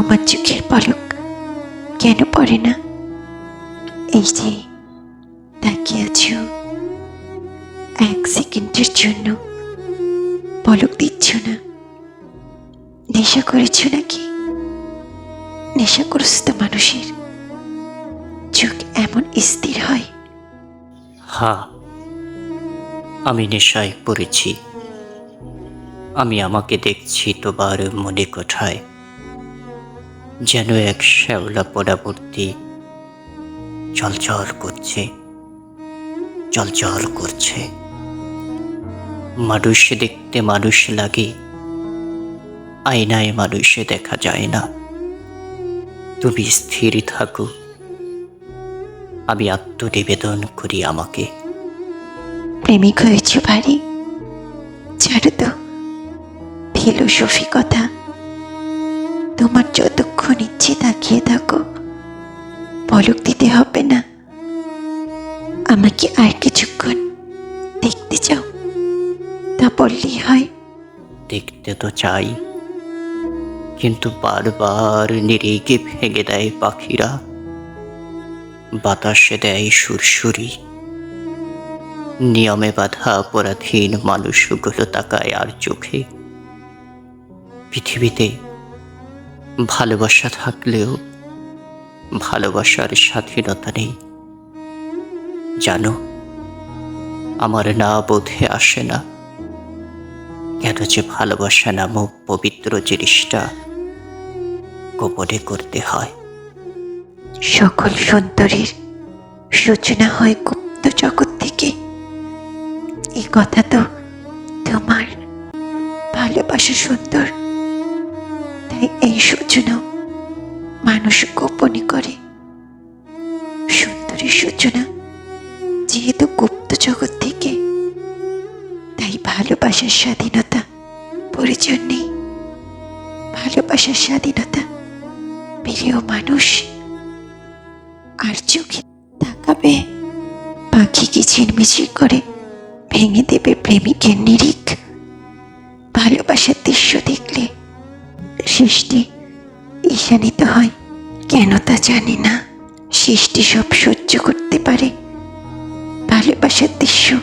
তোমার চোখের পলক। কেন পড়ে না? এই যে, তাকিয়ে আছো। এক সেকেন্ডের জন্য পলক দিচ্ছ না। নেশা করেছ নাকি? নেশাগ্রস্ত মানুষের চোখ এমন স্থির হয়। হা আমি নেশায় পড়েছি। আমি আমাকে দেখছি তোমার মনে কোঠায়। যেন এক শ্যাওলা পরাবর্তী চলচল করছে চলচল করছে। মানুষ দেখতে মানুষ লাগে, আয়নায় মানুষে দেখা যায় না। তুমি স্থির থাকো। আমি আত্মনিবেদন করি আমাকে। প্রেমিক হয়েছ ভারী ছাড়ো তো ফিলোসফি কথা তোমার যতক্ষণ ইচ্ছে তাকিয়ে থাকো। পলক দিতে হবে না। আমাকে আর কিছুক্ষণ দেখতে চাও। তা বললেই হয়। দেখতে তো চাই। কিন্তু বারবার নিরেগে ভেঙে দেয় পাখিরা। বাতাসে দেয় সুরসুরি। নিয়মে বাধা পরাধীন মানুষগুলো তাকায় আর চোখে। পৃথিবীতে ভালোবাসা থাকলেও ভালোবাসার স্বাধীনতা নেই। জানো, আমার না বোধে আসে না কেন যে ভালোবাসা নামক পবিত্র জিনিসটা গোপনে করতে হয়। সকল সুন্দরীর সূচনা হয় গুপ্ত জগৎ থেকে। এই কথা তো তোমার ভালোবাসা সুন্দর এই সূচনা মানুষ গোপনে করে। সুন্দরীর সূচনা যেহেতু গুপ্ত জগৎ থেকে, তাই ভালোবাসার স্বাধীনতা প্রয়োজন নেই। ভালোবাসার স্বাধীনতা পেলেও মানুষ আর চোখে তাকাবে। পাখি কি কিচিরমিচির করে ভেঙে দেবে প্রেমিকের নিরিখ? ভালোবাসার দৃশ্য দেখলে সৃষ্টি। ঈশানিত হয়। কেন তা জানি না। সৃষ্টি সব সহ্য করতে পারে। ভালোবাসার দৃশ্য।